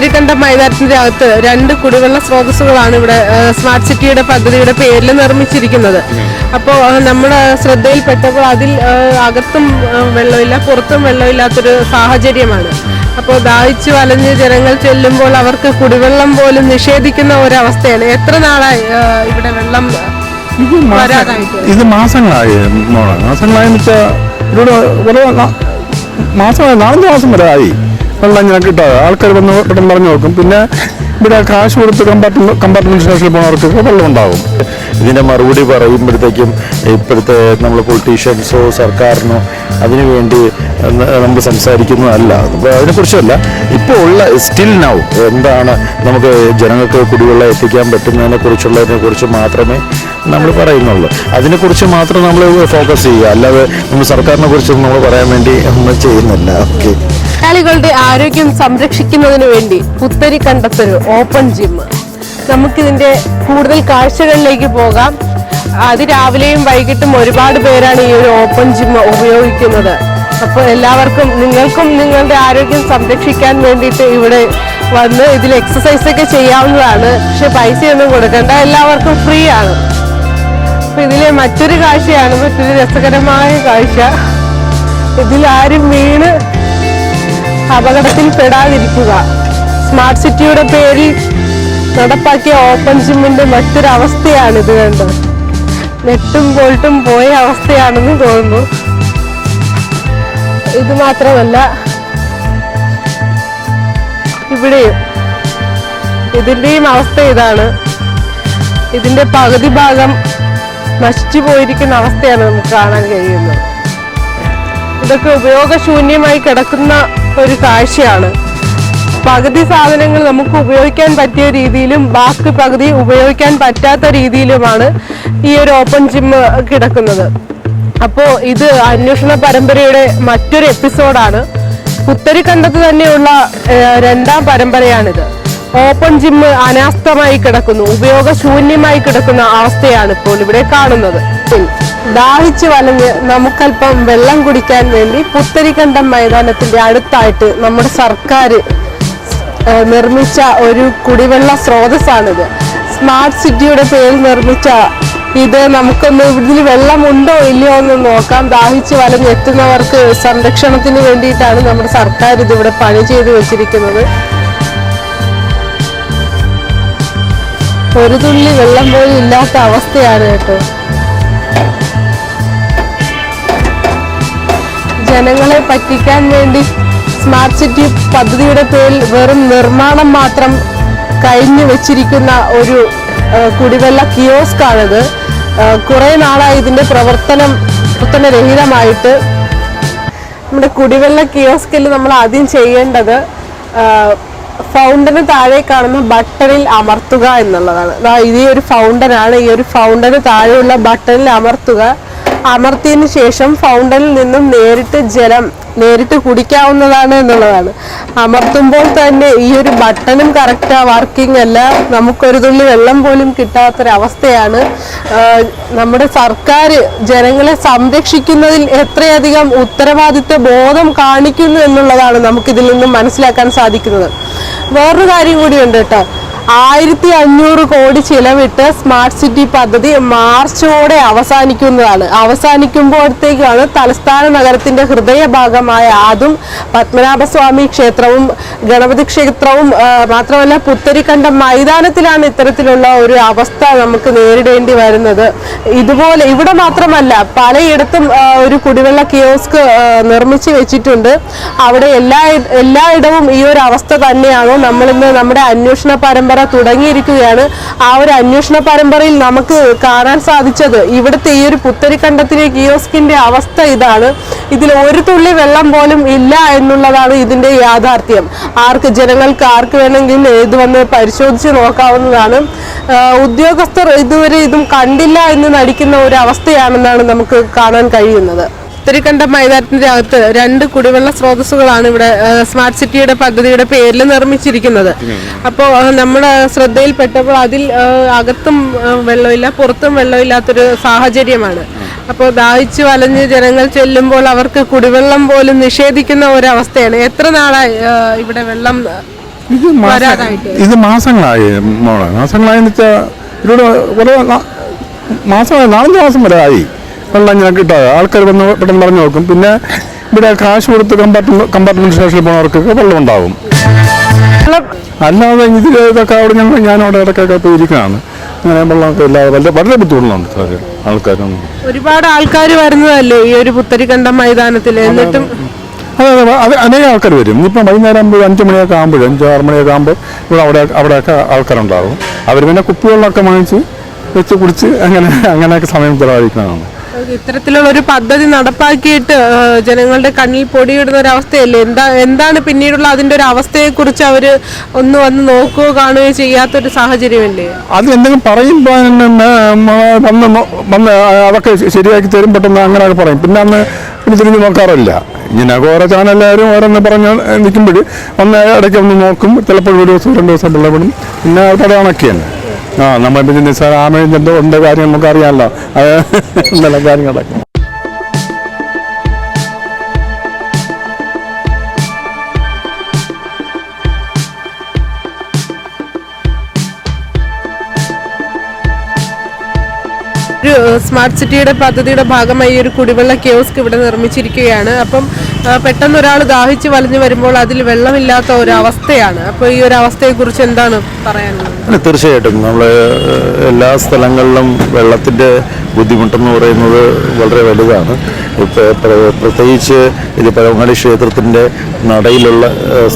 പുത്തരിക്കണ്ടം മൈതാനത്തിന്റെ അകത്ത് രണ്ട് കുടിവെള്ള സ്രോതസ്സുകളാണ് ഇവിടെ സ്മാർട്ട് സിറ്റിയുടെ പദ്ധതിയുടെ പേരിൽ നിർമ്മിച്ചിരിക്കുന്നത്. അപ്പോൾ നമ്മുടെ ശ്രദ്ധയിൽപ്പെട്ടപ്പോൾ അതിൽ അകത്തും വെള്ളമില്ല പുറത്തും വെള്ളമില്ലാത്തൊരു സാഹചര്യമാണ്. അപ്പോൾ ദാഹിച്ചു വലഞ്ഞ് ജനങ്ങൾ ചെല്ലുമ്പോൾ അവർക്ക് കുടിവെള്ളം പോലും നിഷേധിക്കുന്ന ഒരവസ്ഥയാണ്. എത്ര നാളായി ഇവിടെ വെള്ളം ഇത് മാസങ്ങളായി മാസങ്ങളായി വെച്ചാൽ മാസമായി നാലഞ്ച് മാസം വരെ ആയി. വെള്ളം ഇങ്ങനെ കിട്ടാതെ. ആൾക്കാർ വന്ന് പെട്ടെന്ന് പറഞ്ഞു നോക്കും. പിന്നെ ഇവിടെ കാശ് കൊടുത്ത് കമ്പാർട്ട്മെന്റ് കമ്പാർട്ട്മെന്റ് സ്റ്റേഷനിൽ പോകുന്നവർക്ക് വെള്ളം ഉണ്ടാവും. ഇതിന്റെ മറുപടി പറയുമ്പോഴത്തേക്കും ഇപ്പോഴത്തെ നമ്മൾ പൊളിറ്റീഷ്യൻസോ സർക്കാരിനോ അതിനു വേണ്ടി നമ്മൾ സംസാരിക്കുന്നതല്ല അതിനെക്കുറിച്ചല്ല ഇപ്പോൾ ഉള്ള സ്റ്റിൽ നൗ എന്താണ് നമുക്ക് ജനങ്ങൾക്ക് കുടിവെള്ളം എത്തിക്കാൻ പറ്റുന്നതിനെ കുറിച്ചുള്ളതിനെ കുറിച്ച് മാത്രമേ നമ്മൾ പറയുന്നുള്ളൂ. അതിനെക്കുറിച്ച് മാത്രം നമ്മൾ ഫോക്കസ് ചെയ്യുക. അല്ലാതെ നമ്മൾ സർക്കാരിനെ കുറിച്ചൊന്നും നമ്മൾ പറയാൻ വേണ്ടി നമ്മൾ ചെയ്യുന്നില്ല. ഓക്കെ മലയാളികളുടെ ആരോഗ്യം സംരക്ഷിക്കുന്നതിന് വേണ്ടി പുത്തരി കണ്ടെത്തൊരു ഓപ്പൺ ജിം. നമുക്കിതിന്റെ കൂടുതൽ കാഴ്ചകളിലേക്ക് പോകാം. അത് രാവിലെയും വൈകിട്ടും ഒരുപാട് പേരാണ് ഈ ഒരു ഓപ്പൺ ജിം ഉപയോഗിക്കുന്നത്. അപ്പോൾ എല്ലാവർക്കും നിങ്ങൾക്കും നിങ്ങളുടെ ആരോഗ്യം സംരക്ഷിക്കാൻ വേണ്ടിയിട്ട് ഇവിടെ വന്ന് ഇതിൽ എക്സസൈസ് ഒക്കെ ചെയ്യാവുന്നതാണ്. പക്ഷെ പൈസയൊന്നും കൊടുക്കേണ്ട എല്ലാവർക്കും ഫ്രീ ആണ് അപ്പൊ ഇതിലെ മറ്റൊരു കാഴ്ചയാണ് മറ്റൊരു രസകരമായ കാഴ്ച. ഇതിലാരും വീണ് അപകടത്തിൽ പെടാതിരിക്കുക സ്മാർട്ട് സിറ്റിയുടെ പേരിൽ നടപ്പാക്കിയ ഓപ്പൺ ജിമ്മിന്റെ മറ്റൊരവസ്ഥയാണ് ഇത് കണ്ടത് നെട്ടും പോയിട്ടും പോയ അവസ്ഥയാണെന്ന് തോന്നുന്നു. ഇത് മാത്രമല്ല ഇവിടെയും ഇതിന്റെയും അവസ്ഥ ഇതാണ്. ഇതിന്റെ പകുതി ഭാഗം നശിച്ചു പോയിരിക്കുന്ന അവസ്ഥയാണ് നമുക്ക് കാണാൻ കഴിയുന്നത്. ഇതൊക്കെ ഉപയോഗശൂന്യമായി കിടക്കുന്ന ഒരു കാഴ്ചയാണ്. പകുതി സാധനങ്ങൾ നമുക്ക് ഉപയോഗിക്കാൻ പറ്റിയ രീതിയിലും ബാക്കി പകുതി ഉപയോഗിക്കാൻ പറ്റാത്ത രീതിയിലുമാണ് ഈ ഒരു ഓപ്പൺ ജിം കിടക്കുന്നത്. അപ്പോൾ ഇത് അന്വേഷണ പരമ്പരയുടെ മറ്റൊരു എപ്പിസോഡാണ്. പുത്തരിക്കണ്ടത്ത് തന്നെയുള്ള രണ്ടാം പരമ്പരയാണിത്. ഓപ്പൺ ജിമ്മ് അനാസ്ഥമായി കിടക്കുന്നു. ഉപയോഗശൂന്യമായി കിടക്കുന്ന അവസ്ഥയാണ് ഇപ്പോൾ ഇവിടെ കാണുന്നത്. ദാഹിച്ചു വലഞ്ഞ് നമുക്കല്പം വെള്ളം കുടിക്കാൻ വേണ്ടി പുത്തരിക്കണ്ടം മൈതാനത്തിന്റെ അടുത്തായിട്ട് നമ്മുടെ സർക്കാർ നിർമ്മിച്ച ഒരു കുടിവെള്ള സ്രോതസ്സാണിത്. സ്മാർട്ട് സിറ്റിയുടെ പേരിൽ നിർമ്മിച്ച ഇത് നമുക്കൊന്ന് ഇതിൽ വെള്ളമുണ്ടോ ഇല്ലയോ എന്ന് നോക്കാം. ദാഹിച്ച് വലഞ്ഞെത്തുന്നവർക്ക് സംരക്ഷണത്തിന് വേണ്ടിയിട്ടാണ് നമ്മുടെ സർക്കാർ ഇതിവിടെ പണി ചെയ്തു വെച്ചിരിക്കുന്നത്. ഒരു തുള്ളി വെള്ളം പോലും ഇല്ലാത്ത അവസ്ഥയാണ് കേട്ടോ. ജനങ്ങളെ പറ്റിക്കാൻ വേണ്ടി സ്മാർട്ട് സിറ്റി പദ്ധതിയുടെ പേരിൽ വെറും നിർമ്മാണം മാത്രം കഴിഞ്ഞു വെച്ചിരിക്കുന്ന ഒരു കുടിവെള്ള കിയോസ്ക് ആണിത് കുറെ നാളായി ഇതിന്റെ പ്രവർത്തനം പ്രവർത്തനരഹിതമായിട്ട് നമ്മുടെ കുടിവെള്ള കിയോസ്കിൽ നമ്മൾ ആദ്യം ചെയ്യേണ്ടത് ഫൗണ്ടന് താഴെ കാണുന്ന ബട്ടണിൽ അമർത്തുക എന്നുള്ളതാണ്. ഈ ഒരു ഫൗണ്ടനാണ് ഈ ഒരു ഫൗണ്ടന് താഴെയുള്ള ബട്ടണിൽ അമർത്തുക. അമർത്തിയതിനു ശേഷം ഫൗണ്ടനിൽ നിന്നും നേരിട്ട് ജലം നേരിട്ട് കുടിക്കാവുന്നതാണ് എന്നുള്ളതാണ്. അമർത്തുമ്പോൾ തന്നെ ഈ ഒരു ബട്ടണും കറക്റ്റ് വർക്കിംഗ് അല്ല. നമുക്കൊരു തുള്ളി വെള്ളം പോലും കിട്ടാത്തൊരവസ്ഥയാണ്. നമ്മുടെ സർക്കാർ ജനങ്ങളെ സംരക്ഷിക്കുന്നതിൽ എത്രയധികം ഉത്തരവാദിത്വ ബോധം കാണിക്കുന്നു എന്നുള്ളതാണ് നമുക്കിതിൽ നിന്നും മനസ്സിലാക്കാൻ സാധിക്കുന്നത്. വേറൊരു കാര്യം കൂടിയുണ്ട് കേട്ടോ. ആയിരത്തി അഞ്ഞൂറ് കോടി ചിലവിട്ട് സ്മാർട്ട് സിറ്റി പദ്ധതി മാർച്ചോടെ അവസാനിക്കുന്നതാണ്. അവസാനിക്കുമ്പോഴത്തേക്കാണ് തലസ്ഥാന നഗരത്തിന്റെ ഹൃദയഭാഗമായ അതും പത്മനാഭസ്വാമി ക്ഷേത്രവും ഗണപതി ക്ഷേത്രവും മാത്രമല്ല പുത്തരിക്കണ്ടം മൈതാനത്തിലാണ് ഇത്തരത്തിലുള്ള ഒരു അവസ്ഥ നമുക്ക് നേരിടേണ്ടി വരുന്നത്. ഇതുപോലെ ഇവിടെ മാത്രമല്ല പലയിടത്തും ഒരു കുടിവെള്ള കിയോസ്ക് നിർമ്മിച്ച് വെച്ചിട്ടുണ്ട്. അവിടെ എല്ലാ എല്ലായിടവും ഈ ഒരു അവസ്ഥ തന്നെയാണ്. നമ്മളിന്ന് നമ്മുടെ അന്വേഷണ പരമ്പര തുടങ്ങിയിരിക്കുകയാണ്. ആ ഒരു അന്വേഷണ പരമ്പരയിൽ നമുക്ക് കാണാൻ സാധിച്ചത് ഇവിടുത്തെ ഈ ഒരു പുത്തരിക്കണ്ടത്തിലെ കിയോസ്കിന്റെ അവസ്ഥ ഇതാണ്. ഇതിൽ ഒരു തുള്ളി വെള്ളം പോലും ഇല്ല എന്നുള്ളതാണ് ഇതിന്റെ യാഥാർത്ഥ്യം. ആർക്ക് ജനങ്ങൾക്ക് ആർക്ക് വേണമെങ്കിലും ഇത് വന്ന് പരിശോധിച്ച് നോക്കാവുന്നതാണ്. ഉദ്യോഗസ്ഥർ ഇതുവരെ ഇതും കണ്ടില്ല എന്ന് നടിക്കുന്ന ഒരു അവസ്ഥയാണെന്നാണ് നമുക്ക് കാണാൻ കഴിയുന്നത്. ഉത്തരിക്കണ്ട മൈതാനത്തിന്റെ അകത്ത് രണ്ട് കുടിവെള്ള സ്രോതസ്സുകളാണ് ഇവിടെ സ്മാർട്ട് സിറ്റിയുടെ പദ്ധതിയുടെ പേരിൽ നിർമ്മിച്ചിരിക്കുന്നത്. അപ്പോൾ നമ്മുടെ ശ്രദ്ധയിൽപ്പെട്ടപ്പോൾ അതിൽ അകത്തും വെള്ളമില്ല പുറത്തും വെള്ളമില്ലാത്തൊരു സാഹചര്യമാണ്. അപ്പോൾ ദാഹിച്ചു വലഞ്ഞ് ജനങ്ങൾ ചെല്ലുമ്പോൾ അവർക്ക് കുടിവെള്ളം പോലും നിഷേധിക്കുന്ന ഒരവസ്ഥയാണ്. എത്ര നാളായി ഇവിടെ വെള്ളം ഇത് മാസ- വരാതായിട്ട് ഇത് മാസങ്ങളായി മോളെ. മാസങ്ങളായെന്ന് വെച്ചാൽ ഇവിടെ കുറേ മാസമായി നാലഞ്ച് മാസം വരെ ആയി. വെള്ളം ഞാൻ കിട്ടാതെ ആൾക്കാർ വന്ന് പെട്ടെന്ന് പറഞ്ഞു നോക്കും. പിന്നെ ഇവിടെ കാശ് കൊടുത്ത് കമ്പാർട്ട്മെന്റ് കമ്പാർട്ട്മെന്റ് സ്റ്റേഷനിൽ പോണവർക്കൊക്കെ വെള്ളം ഉണ്ടാവും. അല്ലാതെ ഇതിൽ ഇതൊക്കെ അവിടെ ഞങ്ങൾ ഞാനവിടെ ഇടയ്ക്കൊക്കെ പോയി ഇരിക്കുകയാണ് അങ്ങനെ വെള്ളമൊക്കെ ഇല്ലാതെ വളരെ വളരെ ബുദ്ധിമുട്ടുണ്ട് ആൾക്കാരൊന്നും. ഒരുപാട് ആൾക്കാർ വരുന്നതല്ലേ ഈ ഒരു പുത്തരിക്കണ്ടം മൈതാനത്തിൽ എന്നിട്ടും അതെ. അതെ അത്. അനേകം ആൾക്കാർ വരും. ഇപ്പം വൈകുന്നേരം ആകുമ്പോൾ അഞ്ച് മണിയൊക്കെ ആകുമ്പോൾ അഞ്ച് ആറ് മണിയൊക്കെ ആകുമ്പോൾ ഇവിടെ അവിടെ അവിടെയൊക്കെ ആൾക്കാരുണ്ടാകും അവർ പിന്നെ കുപ്പികളിലൊക്കെ വാങ്ങിച്ച് വെച്ച് കുടിച്ച് അങ്ങനെ അങ്ങനെയൊക്കെ സമയം ചിലവഴിക്കുന്നതാണ്. ഇത്തരത്തിലുള്ള ഒരു പദ്ധതി നടപ്പാക്കിയിട്ട് ജനങ്ങളുടെ കണ്ണിൽ പൊടിയിടുന്ന ഒരു അവസ്ഥയല്ലേ? എന്താ എന്താണ് പിന്നീടുള്ള അതിന്റെ ഒരു അവസ്ഥയെ കുറിച്ച് അവർ ഒന്ന് വന്ന് നോക്കുകയോ കാണുകയോ ചെയ്യാത്തൊരു സാഹചര്യമല്ലേ? അത് എന്തെങ്കിലും പറയുമ്പോൾ അതൊക്കെ ശരിയാക്കി തരും പെട്ടെന്ന് അങ്ങനെയൊക്കെ പറയും. പിന്നെ അന്ന് പിന്നെ തിരിഞ്ഞ് നോക്കാറില്ല. ഇങ്ങനെ ഓരോ ചാനലുകാരും ഓരോന്ന് പറഞ്ഞ് നിൽക്കുമ്പോൾ വന്ന് ഇടയ്ക്ക് ഒന്ന് നോക്കും. ചിലപ്പോൾ ഒരു ദിവസം രണ്ട് ദിവസം പിള്ളപ്പെടും പിന്നെ അവിടെ കണക്കി തന്നെ ആ നമ്മൾ പിന്നെ നിസ്സാര ആമയും എന്തോ ഉണ്ട് കാര്യം നമുക്കറിയാമല്ലോ അത് നല്ല കാര്യങ്ങളൊക്കെ. ഒരു സ്മാർട്ട് സിറ്റിയുടെ പദ്ധതിയുടെ ഭാഗമായി ഒരു കുടിവെള്ള കിയോസ്ക് ഇവിടെ നിർമ്മിച്ചിരിക്കുകയാണ്. അപ്പം പെട്ടെന്ന് ഒരാൾ ദാഹിച്ച് വലഞ്ഞു വരുമ്പോൾ അതിൽ വെള്ളമില്ലാത്ത ഒരു അവസ്ഥയാണ് അപ്പോൾ ഈ ഒരു അവസ്ഥയെക്കുറിച്ച് എന്താണ് പറയാനുള്ളത്? തീർച്ചയായിട്ടും. നമ്മൾ എല്ലാ സ്ഥലങ്ങളിലും വെള്ളത്തിന്റെ ബുദ്ധിമുട്ടെന്ന് പറയുന്നത് വളരെ വലുതാണ്. പ്രത്യേകിച്ച് ഇത് പഴമങ്ങാടി ക്ഷേത്രത്തിന്റെ നടയിലുള്ള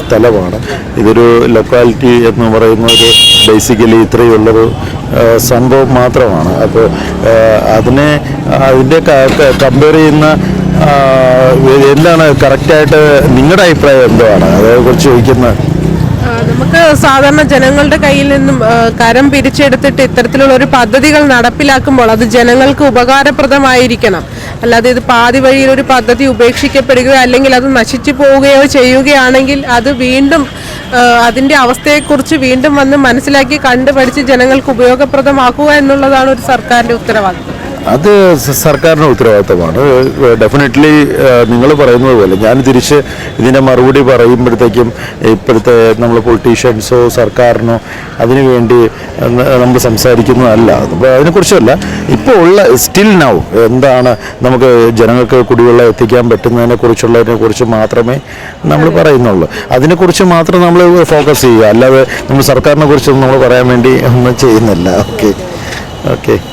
സ്ഥലമാണ്. ഇതൊരു ലൊക്കാലിറ്റി എന്ന് പറയുന്ന ഒരു ബേസിക്കലി ഇത്രയുള്ളൊരു സംഭവം മാത്രമാണ്. അപ്പോൾ അതിനെ അതിന്റെ കമ്പയർ ചെയ്യുന്ന എന്താണ് കറക്റ്റായിട്ട് നിങ്ങളുടെ അഭിപ്രായം എന്താണ് അതേക്കുറിച്ച് ചോദിക്കുന്നത് നമുക്ക് സാധാരണ ജനങ്ങളുടെ കയ്യിൽ നിന്നും കരം പിരിച്ചെടുത്തിട്ട് ഇത്തരത്തിലുള്ള ഒരു പദ്ധതികൾ നടപ്പിലാക്കുമ്പോൾ അത് ജനങ്ങൾക്ക് ഉപകാരപ്രദമായിരിക്കണം. അല്ലാതെ ഇത് പാതി വഴിയിൽ ഒരു പദ്ധതി ഉപേക്ഷിക്കപ്പെടുകയോ അല്ലെങ്കിൽ അത് നശിച്ചു പോവുകയോ ചെയ്യുകയാണെങ്കിൽ അത് വീണ്ടും അതിന്റെ അവസ്ഥയെക്കുറിച്ച് വീണ്ടും വന്ന് മനസ്സിലാക്കി കണ്ടുപഠിച്ച് ജനങ്ങൾക്ക് ഉപയോഗപ്രദമാക്കുക എന്നുള്ളതാണ് ഒരു സർക്കാരിന്റെ ഉത്തരവാദിത്വം അത് സർക്കാരിന്റെ ഉത്തരവാദിത്തമാണ്. ഡെഫിനറ്റ്ലി നിങ്ങൾ പറയുന്നത് പോലെ ഞാൻ തിരിച്ച് ഇതിന്റെ മറുപടി പറയുമ്പോഴത്തേക്കും ഇപ്പോഴത്തെ നമ്മൾ പൊളിറ്റീഷ്യൻസോ സർക്കാരിനോ അതിനു വേണ്ടി നമ്മൾ സംസാരിക്കുന്നതല്ല. അതിനെക്കുറിച്ചല്ല ഇപ്പോൾ ഉള്ള സ്റ്റിൽ നൗ എന്താണ് നമുക്ക് ജനങ്ങൾക്ക് കുടിവെള്ളം എത്തിക്കാൻ പറ്റുന്നതിനെ കുറിച്ചുള്ളതിനെ കുറിച്ച് മാത്രമേ നമ്മൾ പറയുന്നുള്ളൂ. അതിനെക്കുറിച്ച് മാത്രം നമ്മൾ ഫോക്കസ് ചെയ്യുക. അല്ലാതെ നമ്മൾ സർക്കാരിനെ കുറിച്ചൊന്നും നമ്മൾ പറയാൻ വേണ്ടി ഒന്നും ചെയ്യുന്നില്ല. ഓക്കെ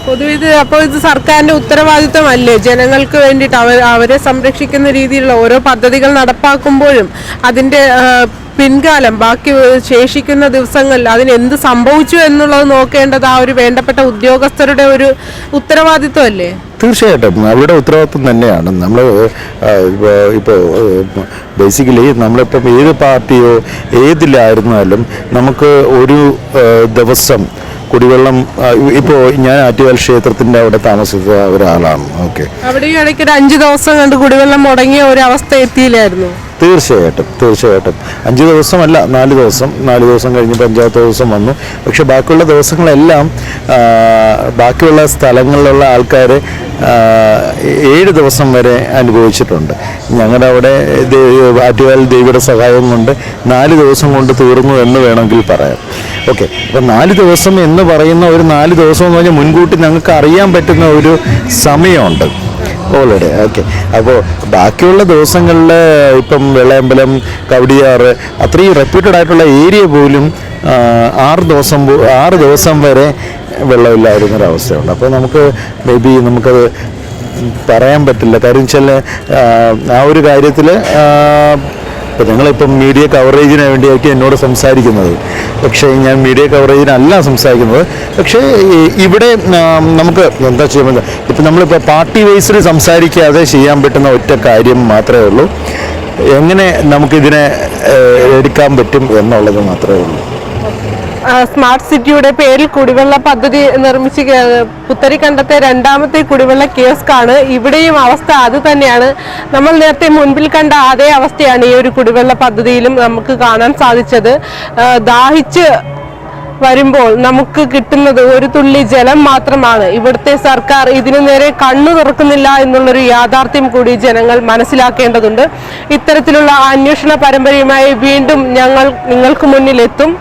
പൊതുവെ ഇത് അപ്പോൾ ഇത് സർക്കാരിന്റെ ഉത്തരവാദിത്തമല്ലേ ജനങ്ങൾക്ക് വേണ്ടിയിട്ട് അവർ അവരെ സംരക്ഷിക്കുന്ന രീതിയിലുള്ള ഓരോ പദ്ധതികൾ നടപ്പാക്കുമ്പോഴും അതിന്റെ പിൻകാലം ബാക്കി ശേഷിക്കുന്ന ദിവസങ്ങളിൽ അതിന് എന്ത് സംഭവിച്ചു എന്നുള്ളത് നോക്കേണ്ടത് ആ ഒരു വേണ്ടപ്പെട്ട ഉദ്യോഗസ്ഥരുടെ ഒരു ഉത്തരവാദിത്വമല്ലേ? തീർച്ചയായിട്ടും. അവരുടെ ഉത്തരവാദിത്വം തന്നെയാണ്. നമ്മൾ ഇപ്പോൾ ബേസിക്കലി നമ്മളിപ്പം ഏത് പാർട്ടിയോ ഏതിലായിരുന്നാലും നമുക്ക് ഒരു ദിവസം കുടിവെള്ളം ഇപ്പോ ഞാൻ ആറ്റുകാൽ ക്ഷേത്രത്തിന്റെ അവിടെ താമസിച്ച ഒരാളാണ്. ഓക്കെ. അവിടെ ഇടയ്ക്ക് ഒരു അഞ്ചു ദിവസം കണ്ട് കുടിവെള്ളം മുടങ്ങിയ ഒരു അവസ്ഥ എത്തിയില്ലായിരുന്നു. തീർച്ചയായിട്ടും തീർച്ചയായിട്ടും. അഞ്ച് ദിവസമല്ല നാല് ദിവസം. നാല് ദിവസം കഴിഞ്ഞ് പഞ്ചായത്ത് ദിവസം വന്നു. പക്ഷേ ബാക്കിയുള്ള ദിവസങ്ങളെല്ലാം ബാക്കിയുള്ള സ്ഥലങ്ങളിലുള്ള ആൾക്കാർ ഏഴ് ദിവസം വരെ അനുഭവിച്ചിട്ടുണ്ട്. ഞങ്ങളുടെ അവിടെ ആറ്റുകാൽ ദേവിയുടെ സഹായം കൊണ്ട് നാല് ദിവസം കൊണ്ട് തീർന്നു എന്ന് വേണമെങ്കിൽ പറയാം. ഓക്കെ. അപ്പം നാല് ദിവസം എന്ന് പറയുന്ന ഒരു നാല് ദിവസം എന്ന് പറഞ്ഞാൽ മുൻകൂട്ടി ഞങ്ങൾക്ക് അറിയാൻ പറ്റുന്ന ഒരു സമയമുണ്ട്. Already okay. അപ്പോൾ ബാക്കിയുള്ള ദിവസങ്ങളിൽ ഇപ്പം വെള്ളയമ്പലം കവടിയാറ് അത്രയും റെപ്യൂട്ടഡ് ആയിട്ടുള്ള ഏരിയ പോലും ആറ് ദിവസം ആറ് ദിവസം വരെ വെള്ളമില്ലായിരുന്നൊരവസ്ഥയുണ്ട് അപ്പോൾ നമുക്ക് മേ ബി നമുക്കത് പറയാൻ പറ്റില്ല. കാര്യം വെച്ചാൽ ആ ഒരു കാര്യത്തിൽ ഇപ്പം നിങ്ങളിപ്പം മീഡിയ കവറേജിന് വേണ്ടിയൊക്കെ എന്നോട് സംസാരിക്കുന്നത്. പക്ഷേ ഞാൻ മീഡിയ കവറേജിനല്ല സംസാരിക്കുന്നത്. പക്ഷേ ഇവിടെ നമുക്ക് എന്താ ചെയ്യുമ്പോൾ ഇപ്പം നമ്മളിപ്പോൾ പാർട്ടി വൈസിൽ സംസാരിക്കാതെ ചെയ്യാൻ പറ്റുന്ന ഒറ്റ കാര്യം മാത്രമേ ഉള്ളൂ. എങ്ങനെ നമുക്കിതിനെ എടുക്കാൻ പറ്റും എന്നുള്ളത് മാത്രമേ ഉള്ളൂ. സ്മാർട്ട് സിറ്റിയുടെ പേരിൽ കുടിവെള്ള പദ്ധതി നിർമ്മിച്ച് പുത്തരി പുത്തരിക്കണ്ടത്തെ രണ്ടാമത്തെ കുടിവെള്ള കിയോസ്കാണ് ഇവിടെയും അവസ്ഥ അത് തന്നെയാണ്. നമ്മൾ നേരത്തെ മുൻപിൽ കണ്ട അതേ അവസ്ഥയാണ് ഈ ഒരു കുടിവെള്ള പദ്ധതിയിലും നമുക്ക് കാണാൻ സാധിച്ചത്. ദാഹിച്ച് വരുമ്പോൾ നമുക്ക് കിട്ടുന്നത് ഒരു തുള്ളി ജലം മാത്രമാണ്. ഇവിടുത്തെ സർക്കാർ ഇതിനു നേരെ കണ്ണു തുറക്കുന്നില്ല എന്നുള്ളൊരു യാഥാർത്ഥ്യം കൂടി ജനങ്ങൾ മനസ്സിലാക്കേണ്ടതുണ്ട്. ഇത്തരത്തിലുള്ള അന്വേഷണ പരമ്പരയുമായി വീണ്ടും ഞങ്ങൾ നിങ്ങൾക്ക് മുന്നിൽ എത്തും